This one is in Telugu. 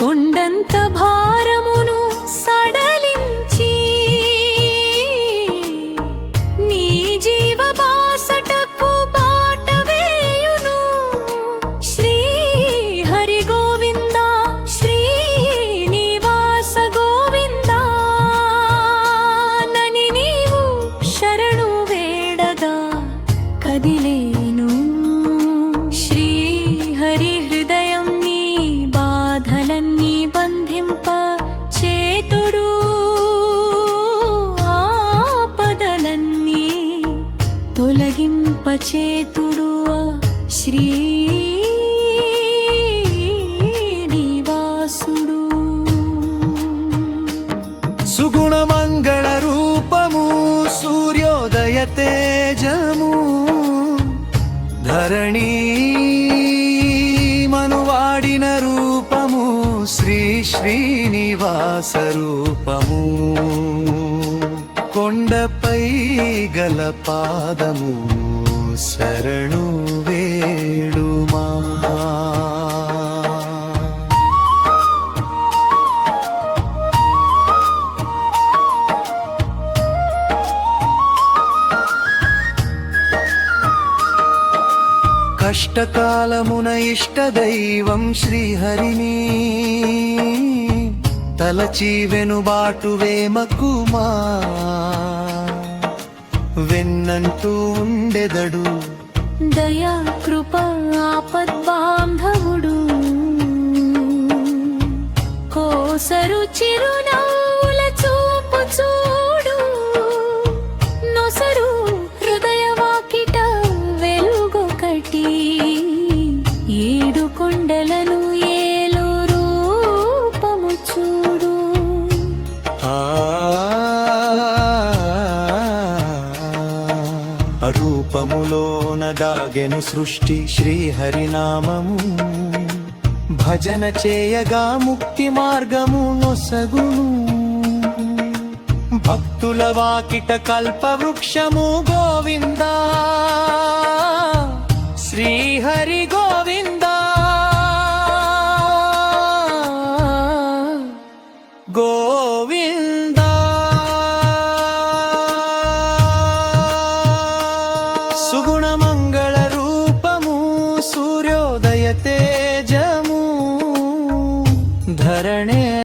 కొండంత భారం చేతుడు శ్రీ శ్రీనివాసుడు సుగుణ మంగళ రూపము సూర్యోదయ తేజము ధరణి మనువాడిన రూపము శ్రీ శ్రీనివాస రూపము. కొండపై గల పాదము శరణు వేడుమా కష్టకాలమున ఇష్ట దైవం శ్రీహరిని తలచి వెనుబాటు వేమకుమా. వెన్నంటూ ఉండెదడు. దయా కృప ఆపద్బాంధవుడు. కోసరు చిరునవ్వుల చూపు చూడు. నొసరు హృదయ వాకిట వెలుగొకటి ఏడు కొండలను రూపములోన దాగెను సృష్టి శ్రీహరినామము. భజన చేయగా ముక్తి మార్గము నొసగును. భక్తుల వాకిట కల్పవృక్షము గోవింద. శ్రీహరి గోవింద. గోవింద.